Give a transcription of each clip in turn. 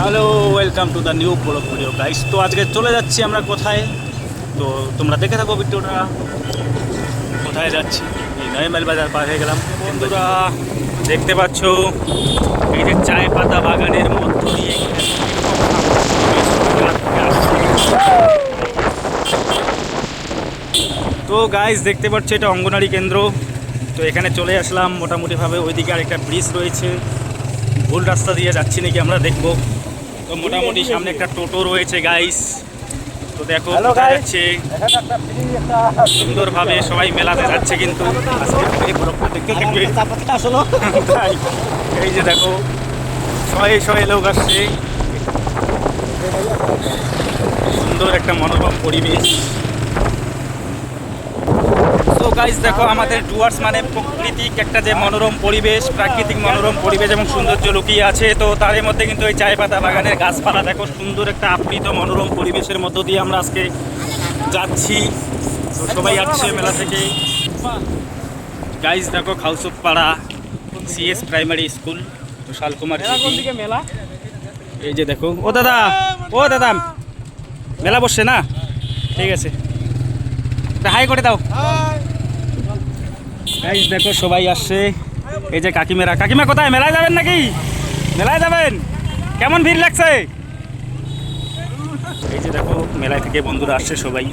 Hello welcome to the new vlog video guys তো আজকে চলে যাচ্ছি আমরা কোথায়? তো তোমরা দেখে থাকো ভিডিওটা। কোথায় যাচ্ছি? এই নয়মাইল বাজার পার হয়ে গেলাম। বন্ধুরা, দেখতে পাচ্ছ? এই যে চায় পাতা বাগানের মধ্য দিয়ে তো গাইস দেখতে পাচ্ছ, এটা অঙ্গনারী কেন্দ্র। তো এখানে চলে আসলাম। মোটামুটিভাবে ওইদিকে আরেকটা ব্রিজ রয়েছে। ভুল রাস্তা দিয়ে যাচ্ছি নাকি আমরা দেখব। তো মোটামুটি সামনে একটা টোটো রয়েছে গাইস তো দেখো. যাচ্ছে। সুন্দর ভাবে সুন্দরভাবে সবাই মেলাতে যাচ্ছে কিন্তু। এই আসলো। তাই। এই যে দেখো শয়ে শয়ে লোক আসছে। সুন্দর একটা মনোরম পরিবেশ। গাইজ দেখো আমাদের ডুয়ার্স মানে প্রাকৃতিক একটা যে মনোরম পরিবেশ প্রাকৃতিক মনোরম পরিবেশ এবং সৌন্দর্য লুকিয়ে আছে। তো তারই মধ্যে কিন্তু এই চায় পাতা বাগানের গাছপালা দেখো সুন্দর একটা আপ্লিত মনোরম পরিবেশের মধ্য দিয়ে আমরা আজকে যাচ্ছি। তো সবাই আসছে মেলা থেকে। গাইজ দেখো খাউসুপ পাড়া সিএস প্রাইমারি স্কুল তো শালকুমার মেলা এই যে দেখো ও দাদা ও দাদা মেলা বসছে না? ঠিক আছে। হাই করে দাও। গাইজ দেখো, সবাই আসছে। এই যে কাকিমেরা। কাকিমা কোথায়? মেলায় যাবেন নাকি? মেলায় যাবেন? কেমন ভিড় লাগছে? এই যে দেখো, মেলায় থেকে বন্ধুরা আসছে সবাই।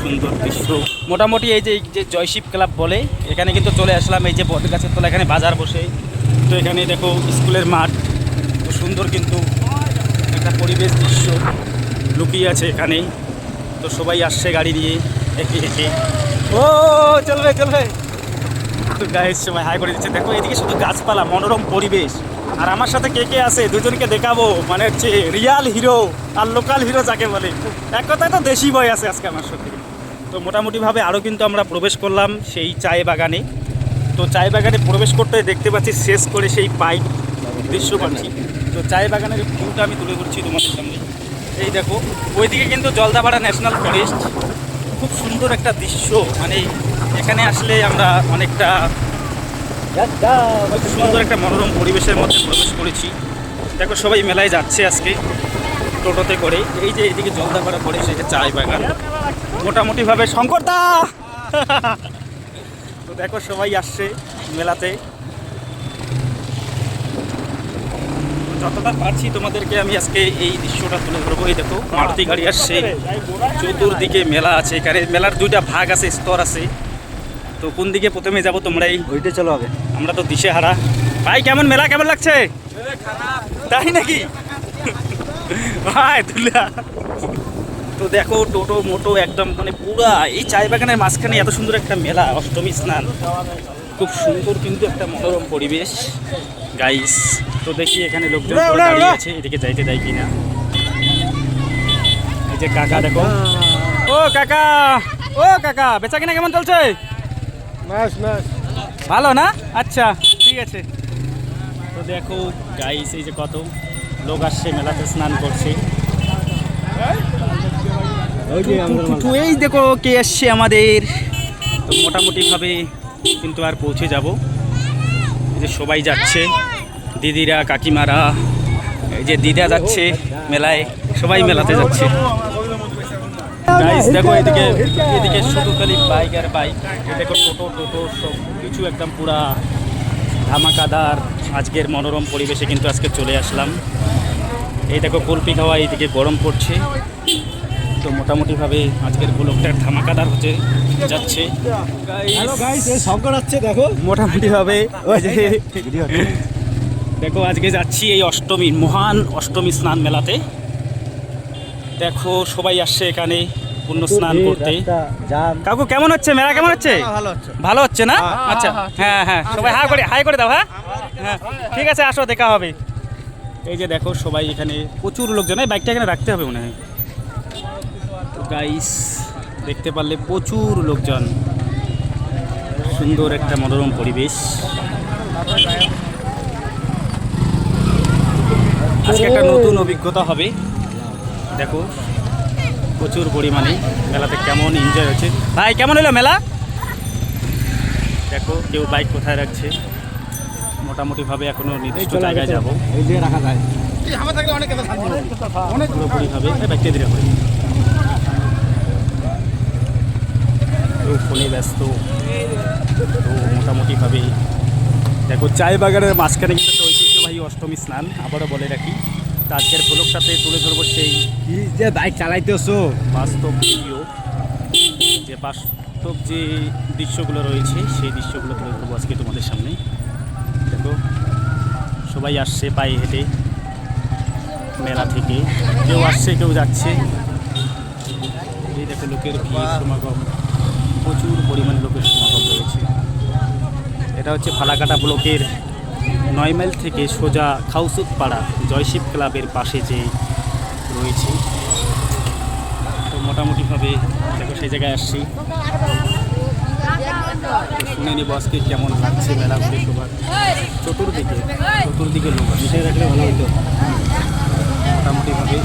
সুন্দর দৃশ্য। মোটামুটি এই যে যে জয়শিব ক্লাব বলে, এখানে কিন্তু চলে আসলাম। এই যে বট গাছের তলা এখানে বাজার বসে। তো এখানে দেখো, স্কুলের মাঠ। তো সুন্দর কিন্তু একটা পরিবেশ দৃশ্য লুকিয়ে আছে এখানেই তো সবাই আসছে গাড়ি নিয়ে একে একে ও, চলবে চলবে। তো গায়ের সময় হাই করে দিচ্ছে। দেখো, এদিকে শুধু গাছপালা, মনোরম পরিবেশ। আর আমার সাথে কে কে আছে? দুজনকে দেখাবো। মানে হচ্ছে রিয়াল হিরো আর লোকাল হিরো যাকে বলে। এক কথায় তো দেশি বয় আছে আজকে আমার সাথে। তো মোটামুটিভাবে আরও কিন্তু আমরা প্রবেশ করলাম সেই চায় বাগানে। তো চায় বাগানে প্রবেশ করতে দেখতে পাচ্ছি শেষ করে সেই পাইপ দৃশ্য পাচ্ছি তো চায় বাগানের ভিউটা আমি তুলে ধরছি তোমাদের সামনে। এই দেখো, ওইদিকে কিন্তু জলদাপাড়া ন্যাশনাল ফরেস্ট খুব সুন্দর একটা দৃশ্য। মানে এখানে আসলে আমরা অনেকটা সুন্দর একটা মনোরম পরিবেশের মধ্যে প্রবেশ করেছি। দেখো, সবাই মেলায় যাচ্ছে আজকে টোটোতে করে। এই যে এইদিকে জলদাপাড়া পড়ে সেটা চায় বাগান। মোটামুটিভাবে শঙ্করদা তো দেখো, সবাই আসছে মেলাতে। যতটা পারছি তোমাদেরকে আমি আজকে এই দৃশ্যটা তুলে ধরবো। এই দেখো, মারুতি গাড়ি আসছে। চতুর্দিকে মেলা আছে এখানে। মেলার দুইটা ভাগ আছে, স্তর আছে। তো কোন দিকে প্রথমে যাব তোমরাই? ওইটা চলো হবে আমরা তো দিশে হারা ভাই কেমন মেলা কেমন লাগছে? তাই নাকি? ভাই তুলা তো দেখো টোটো মোটো একদম মানে পুরা এই চায় বাগানের মাঝখানে এত সুন্দর একটা মেলা অষ্টমী স্নান। খুব সুন্দর কিন্তু একটা মনোরম পরিবেশ। গাইস তো দেখি এখানে লোকজন দাঁড়িয়ে আছে এদিকে যাইতে দেয় কিনা। এই যে কাকা দেখো। ও কাকা! ও কাকা! বেচা কিনা কেমন চলছে? ভালো না? আচ্ছা ঠিক আছে। তো দেখো গাইস এই যে কত লোক আসছে মেলাতে স্নান করছে। এই দেখো কে আসছে আমাদের। তো মোটামুটিভাবে কিন্তু আর পৌঁছে যাব। এই যে সবাই যাচ্ছে দিদিরা কাকিমারা এই যে দিদা যাচ্ছে মেলায় সবাই মেলাতে যাচ্ছে। গাইস দেখো এদিকে এদিকে শুধু খালি বাইক আর বাইক দেখো টোটো টোটো সব কিছু একদম পুরা ধামাকাদার আজকের মনোরম পরিবেশে কিন্তু আজকে চলে আসলাম। এই দেখো কুলপি খাওয়া এইদিকে গরম পড়ছে। তো মোটামুটিভাবে আজকের ব্লগটা ধামাকাদার হচ্ছে যাচ্ছে। দেখো। মোটামুটিভাবে দেখো আজকে যাচ্ছি এই অষ্টমী মহান অষ্টমী স্নান মেলাতে। দেখো সবাই আসছে এখানে। পুণ্য স্নান করতে। কাকু কেমন হচ্ছে? মেলা কেমন হচ্ছে? ভালো হচ্ছে। না? আচ্ছা হ্যাঁ হ্যাঁ সবাই হাই করে হাই করে দাও হ্যাঁ? হ্যাঁ ঠিক আছে আসো দেখা হবে। এই যে দেখো সবাই এখানে প্রচুর লোকজন এই বাইকটা এখানে রাখতে হবে মনে হয়। তো গাইস দেখতে পারলে প্রচুর লোকজন। সুন্দর একটা মনোরম পরিবেশ। আজকে একটা নতুন অভিজ্ঞতা হবে। দেখো প্রচুর পরিমাণে মেলাতে কেমন এনজয় হচ্ছে। ভাই, কেমন হলো মেলা? দেখো, কেউ বাইক কোথায় রাখছে। মোটামুটিভাবে এখনও নির্দিষ্ট জায়গায় যাব। পুরোপুরিভাবে কেউ ফোনে ব্যস্ত। তো মোটামুটিভাবে দেখো চায় বাগানের মাঝখানে কিন্তু ঐতিহ্যবাহী অষ্টমী স্নান, আবারও বলে রাখি। তো আজকের ব্লগটাতে তুলে ধরবো সেই কি যে বাইক চালাইতেছো? বাস্তব ভিডিও যে বাস্তব যে দৃশ্যগুলো রয়েছে সেই দৃশ্যগুলো তুলে ধরবো আজকে তোমাদের সামনে। দেখো সবাই আসছে পায়ে হেঁটে মেলা থেকে। কেউ আসছে কেউ যাচ্ছে। এই দেখো লোকের ভিড় সমাগম। প্রচুর পরিমাণে লোকের সমাগম রয়েছে। এটা হচ্ছে ফালাকাটা ব্লকের নয় মাইল থেকে সোজা খাউসুত পাড়া জয়শিব ক্লাবের পাশে যে রয়েছে। তো মোটামুটিভাবে দেখো সেই জায়গায় আসছি। শুনে নিব আজকে কেমন লাগছে মেলা ঘুরে সবার চতুর্দিকে চতুর্দিকে লোক মিশে রাখলে ভালো হতো মোটামুটিভাবে।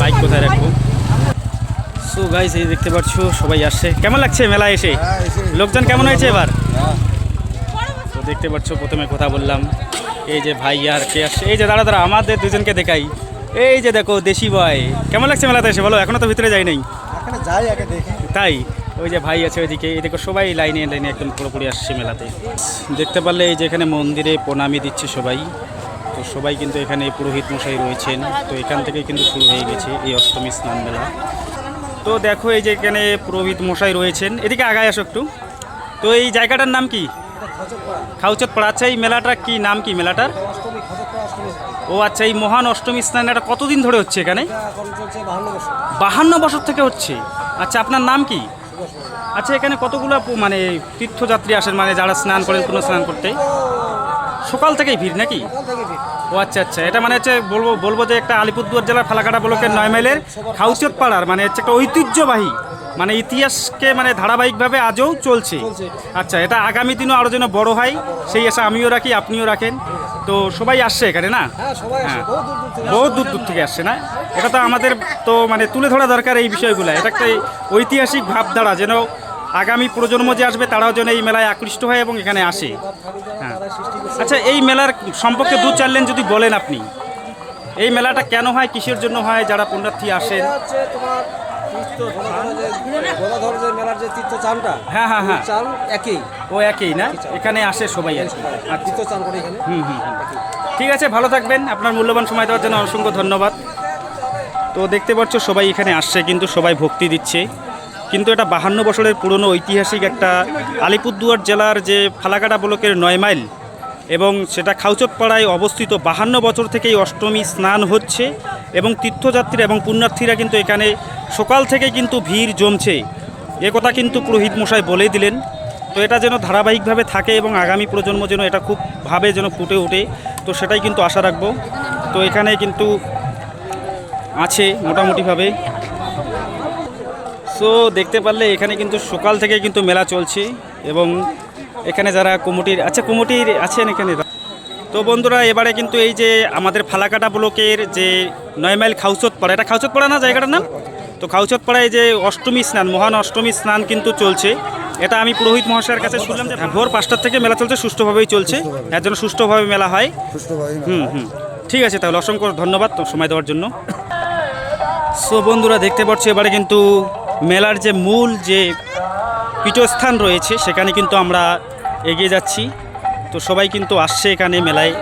বাইক কোথায় রাখব? গাইস এই দেখতে পাচ্ছ সবাই আসছে। কেমন লাগছে মেলা এসে? লোকজন কেমন হয়েছে এবার? তো দেখতে পাচ্ছ প্রথমে কথা বললাম। এই যে ভাই আর কে আসছে? এই যে দাঁড়া দাঁড়া আমাদের দুজনকে দেখাই। এই যে দেখো দেশি বয় কেমন লাগছে মেলাতে এসে? বলো এখনও তো ভিতরে যাই নাই। যাই আগে দেখি। তাই? ওই যে ভাই আছে ওইদিকে। এই দেখো সবাই লাইনে লাইনে একদম পুরোপুরি আসছে মেলাতে। দেখতে পারলে এই যে এখানে মন্দিরে প্রণামী দিচ্ছে সবাই। তো সবাই কিন্তু এখানে পুরোহিত মশাই রয়েছেন। তো এখান থেকে কিন্তু শুরু হয়ে গেছে এই অষ্টমী স্নান মেলা। তো দেখো এই যে এখানে পুরোহিত মশাই রয়েছেন। এদিকে আগায় আসো একটু। তো এই জায়গাটার নাম কি? খাউচত পাড়া আচ্ছা এই মেলাটার কি নাম কি মেলাটার? ও আচ্ছা এই মহান অষ্টমী স্নান এটা কতদিন ধরে হচ্ছে এখানে? বাহান্ন বছর থেকে হচ্ছে। আচ্ছা আপনার নাম কি? আচ্ছা এখানে কতগুলো মানে তীর্থযাত্রী আসেন? মানে যারা স্নান করেন পুনঃ স্নান করতে? সকাল থেকেই ভিড় নাকি? ও আচ্ছা আচ্ছা। এটা মানে হচ্ছে বলব বলব যে একটা আলিপুরদুয়ার জেলার ফালাকাটা ব্লকের নয় মাইলের খাউচত পাড়ার মানে হচ্ছে একটা ঐতিহ্যবাহী মানে ইতিহাসকে মানে ধারাবাহিকভাবে আজও চলছে। আচ্ছা এটা আগামী দিনও আরও যেন বড় হয় সেই আশা আমিও রাখি আপনিও রাখেন। তো সবাই আসছে এখানে না? হ্যাঁ হ্যাঁ। বহু দূর দূর থেকে বহু দূর দূর থেকে আসছে না? এটা তো আমাদের তো মানে তুলে ধরা দরকার এই বিষয়গুলো। এটা একটা ঐতিহাসিক ভাবধারা যেন আগামী প্রজন্ম যে আসবে তারাও যেন এই মেলায় আকৃষ্ট হয় এবং এখানে আসে। হ্যাঁ। আচ্ছা এই মেলার সম্পর্কে দু চার লাইন যদি বলেন আপনি এই মেলাটা কেন হয় কিসের জন্য হয় যারা পুণ্যার্থী আসেন? মেলার যে হ্যাঁ হ্যাঁ হ্যাঁ। একই। ও একই না? এখানে আসে সবাই আর কি। আচ্ছা। করে এখানে। হুম হুম। ঠিক আছে ভালো থাকবেন। আপনার মূল্যবান সময় দেওয়ার জন্য অসংখ্য ধন্যবাদ। তো দেখতে পাচ্ছ সবাই এখানে আসছে কিন্তু সবাই ভক্তি দিচ্ছে। কিন্তু এটা বাহান্ন বছরের পুরনো ঐতিহাসিক একটা আলিপুরদুয়ার জেলার যে ফালাকাটা ব্লকের নয় মাইল এবং সেটা খাউচতপাড়ায় অবস্থিত বাহান্ন বছর থেকেই অষ্টমী স্নান হচ্ছে এবং তীর্থযাত্রী এবং পুণ্যার্থীরা কিন্তু এখানে সকাল থেকে কিন্তু ভিড় জমছে। এ কথা কিন্তু পুরোহিত মশাই বলেই দিলেন। তো এটা যেন ধারাবাহিকভাবে থাকে এবং আগামী প্রজন্ম যেন এটা খুব ভাবে যেন ফুটে ওঠে, তো সেটাই কিন্তু আশা রাখব। তো এখানে কিন্তু আছে মোটামুটিভাবে। সো দেখতে পারলে এখানে কিন্তু সকাল থেকে কিন্তু মেলা চলছে এবং এখানে যারা কুমুটির আচ্ছা কুমুটির আছেন এখানে? তো বন্ধুরা এবারে কিন্তু এই যে আমাদের ফালাকাটা ব্লকের যে নয় মাইল খাউচত পাড়া এটা খাউচত পাড়া না জায়গাটার নাম? তো খাউচত পাড়ায় যে অষ্টমী স্নান মহান অষ্টমী স্নান কিন্তু চলছে। এটা আমি পুরোহিত মহাশয়ের কাছে শুনলাম যে ভোর পাঁচটার থেকে মেলা চলছে সুষ্ঠুভাবেই চলছে। এর জন্য সুষ্ঠুভাবে মেলা হয়। হুম হুম। ঠিক আছে তাহলে অসংখ্য ধন্যবাদ সময় দেওয়ার জন্য। সো বন্ধুরা দেখতে পাচ্ছি এবারে কিন্তু মেলার যে মূল যে পীঠস্থান রয়েছে, সেখানে কিন্তু আমরা এগিয়ে যাচ্ছি। তো সবাই কিন্তু আসছে এখানে মেলায়।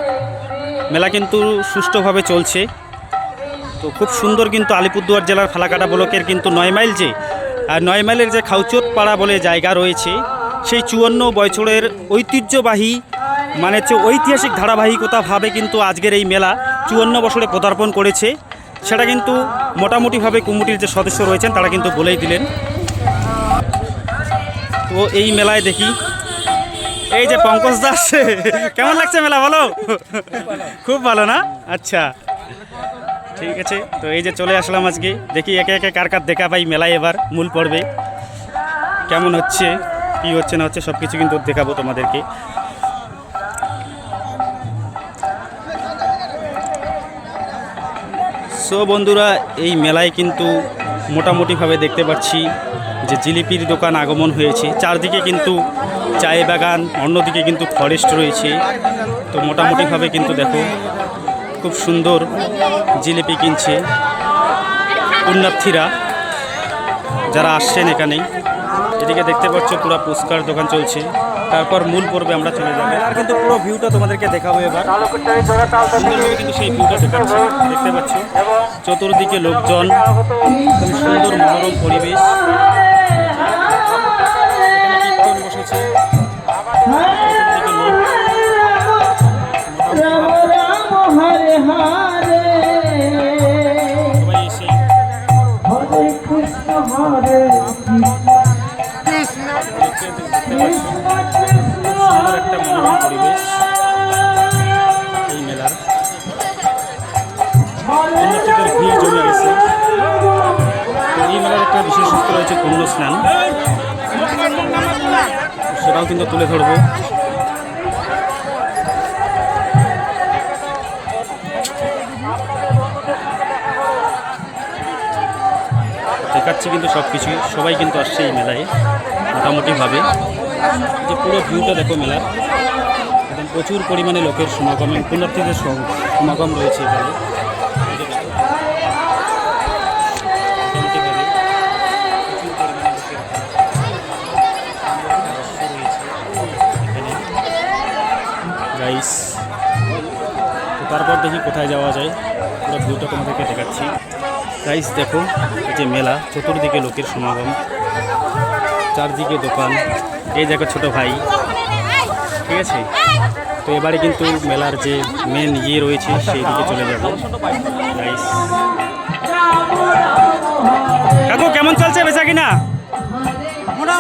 মেলা কিন্তু সুষ্ঠুভাবে চলছে। তো খুব সুন্দর কিন্তু আলিপুরদুয়ার জেলার ফালাকাটা ব্লকের কিন্তু নয় মাইল যে, আর নয় মাইলের যে খাউচত পাড়া বলে জায়গা রয়েছে, সেই চুয়ান্ন বছরের ঐতিহ্যবাহী মানে হচ্ছে ঐতিহাসিক ধারাবাহিকতাভাবে কিন্তু আজকের এই মেলা চুয়ান্ন বছরে পদার্পণ করেছে। সেটা কিন্তু মোটামুটিভাবে কমিটির যে সদস্য রয়েছেন, তারা কিন্তু বলেই দিলেন। তো এই মেলায় দেখি, এই যে পঙ্কজ দাস কেমন লাগছে মেলা বলো? খুব ভালো না? আচ্ছা ঠিক আছে, তো এই যে চলে আসলাম আজকে। দেখি একে একে কার কার দেখা পাই মেলায় এবার, মূল পর্বে। কেমন হচ্ছে, কি হচ্ছে না হচ্ছে সব কিছু কিন্তু দেখাবো তোমাদেরকে। সো বন্ধুরা এই মেলায় কিন্তু মোটামুটিভাবে দেখতে পাচ্ছি যে জিলিপির দোকান আগমন হয়েছে। চারদিকে কিন্তু চায় বাগান অন্যদিকে কিন্তু ফরেস্ট রয়েছে। তো মোটামুটিভাবে কিন্তু দেখো খুব সুন্দর জিলিপি কিনছে পুণ্যার্থীরা যারা আসছেন এখানে এদিকে দেখতে পাচ্ছ পুরো পুষ্কার দোকান চলছে। তারপর মূল পর্বে আমরা চলে যাব। আর কিন্তু পুরো ভিউটা তোমাদেরকে দেখাবো এবার। সুন্দরভাবে কিন্তু সেই ভিউটা দেখাচ্ছে। দেখতে পাচ্ছ। চতুর্দিকে লোকজন খুব সুন্দর মনোরম পরিবেশ। কীর্তন বসেছে। চতুর্দিকে লোক। রাম রাম রয়েছে পুণ্য স্নান। সেটাও কিন্তু তুলে ধরবো। দেখাচ্ছি কিন্তু সব কিছুই সবাই কিন্তু আসছে এই মেলায়, মোটামুটিভাবে। যে পুরো ভিউটা দেখো মেলার। প্রচুর পরিমাণে লোকের সমাগম পুণ্যার্থীদের সম- সমাগম রয়েছে এখানে। গাইস তো তারপর দেখি কোথায় যাওয়া যায়। পুরো ভিউটা তোমাদেরকে দেখাচ্ছি। গাইস দেখো যে মেলা, চতুর্দিকে লোকের সমাগম, চারদিকে দোকান। এই দেখো ছোট ভাই। ঠিক আছে? তো এবারে কিন্তু মেলার যে মেন ইয়ে রয়েছে সেই দিকে চলে যাব। গাইস কাকু, কেমন চলছে, বেচা কিনা?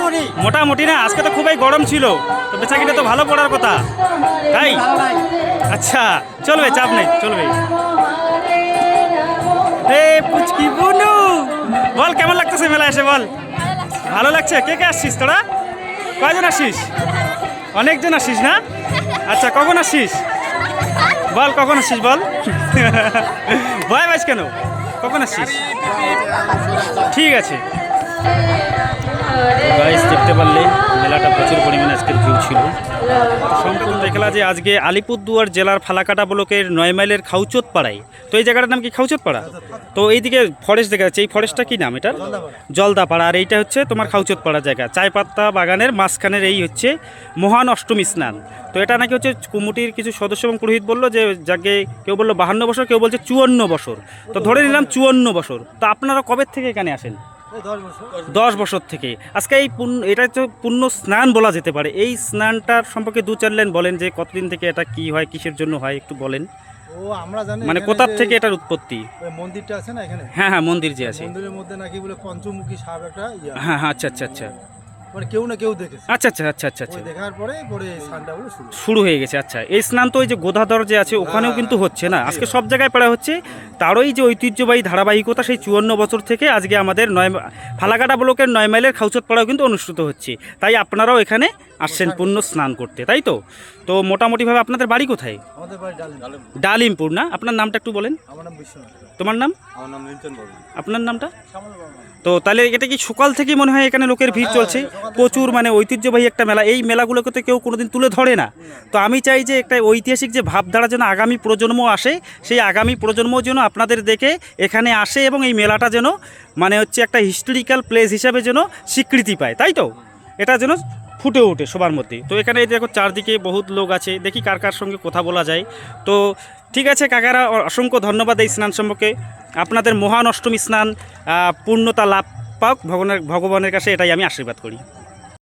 মোটামুটি। মোটামুটি না আজকে তো খুবই গরম ছিল তো বেচা কিনা তো ভালো পড়ার কথা। তাই? আচ্ছা চলবে চাপ নেই চলবে এ পুচকি বুনু বল কেমন লাগতেছে মেলা এসে বল? ভালো লাগছে? কে কে আসছিস তোরা? কয়জন আসছিস অনেকজন আসছিস না? আচ্ছা কখন আসছিস বল কখন আসছিস বল? ভয় পাইস কেন? কখন আসছিস ঠিক আছে। সম্পূর্ণ দেখলা যে আজকে আলিপুরদুয়ার জেলার ফালাকাটা ব্লকের নয় মাইলের খাউচত পাড়ায় তো এই জায়গাটার নাম কি খাউচত পাড়া তো এইদিকে ফরেস্ট দেখা যাচ্ছে। এই ফরেস্টটা কি নাম এটার? জলদাপাড়া। আর এইটা হচ্ছে তোমার খাউচত পাড়া জায়গা। চায় পাত্তা বাগানের মাঝখানের এই হচ্ছে মহান অষ্টমী স্নান। তো এটা নাকি হচ্ছে কুমুটির কিছু সদস্য এবং পুরোহিত বলল যে, যাকে কেউ বলল বাহান্ন বছর, কেউ বলছে চুয়ান্ন বছর। তো ধরে নিলাম চুয়ান্ন বছর। তো আপনারা কবে থেকে এখানে আসেন? দশ বছর। থেকে। আজকে এই পুণ্য এটা তো পুণ্য স্নান বলা যেতে পারে। এই স্নানটার সম্পর্কে দু চার লাইন বলেন যে কতদিন থেকে এটা কি হয় কিসের জন্য হয় একটু বলেন। ও আমরা জানি মানে কোথার থেকে এটার উৎপত্তি? মন্দিরটা আছে না এখানে? হ্যাঁ হ্যাঁ মন্দির যে আছে। মন্দিরের মধ্যে নাকি বলে পঞ্চমুখী সাপ একটা হ্যাঁ হ্যাঁ আচ্ছা আচ্ছা আচ্ছা। মানে কেউ না কেউ দেখেছে। আচ্ছা আচ্ছা আচ্ছা আচ্ছা আচ্ছা। দেখার পরে পরে স্নানটা শুরু। শুরু হয়ে গেছে আচ্ছা। এই স্নান তো ওই যে গোধাধর যে আছে ওখানেও কিন্তু হচ্ছে না। আজকে সব জায়গায় পড়া হচ্ছে তারই যে ঐতিহ্যবাহী ধারাবাহিকতা সেই চুয়ান্ন বছর থেকে আজকে আমাদের নয় ফালাকাটা ব্লকের নয় মাইলের খাউচত পাড়াও কিন্তু অনুষ্ঠিত হচ্ছে। তাই আপনারাও এখানে আসছেন পূর্ণ স্নান করতে তাই তো? তো মোটামুটিভাবে আপনাদের বাড়ি কোথায়? আমাদের বাড়ি ডালিম। ডালিমপুর না? আপনার নামটা একটু বলেন। আমার নাম বিশ্বনাথ। তোমার নাম? আপনার নামটা? তো তাহলে এটা কি সকাল থেকে মনে হয় এখানে লোকের ভিড় চলছে? প্রচুর মানে ঐতিহ্যবাহী একটা মেলা। এই মেলাগুলোকে তো কেউ কোনোদিন তুলে ধরে না। তো আমি চাই যে একটা ঐতিহাসিক যে ভাবধারা যেন আগামী প্রজন্ম আসে, সেই আগামী প্রজন্ম যেন আপনাদের দেখে এখানে আসে এবং এই মেলাটা যেন মানে হচ্ছে একটা হিস্টোরিক্যাল প্লেস হিসাবে যেন স্বীকৃতি পায়। তাই তো? এটা যেন ফুটে ওঠে সবার মধ্যে তো এখানে দেখো চারদিকে বহুত লোক আছে, দেখি কার কার সঙ্গে কথা বলা যায়। তো ঠিক আছে কাকারা অসংখ্য ধন্যবাদ এই স্নান সম্পর্কে। আপনাদের মহান অষ্টমী স্নান পূর্ণতা লাভ পাক, ভগবানের ভগবানের কাছে এটাই আমি আশীর্বাদ করি।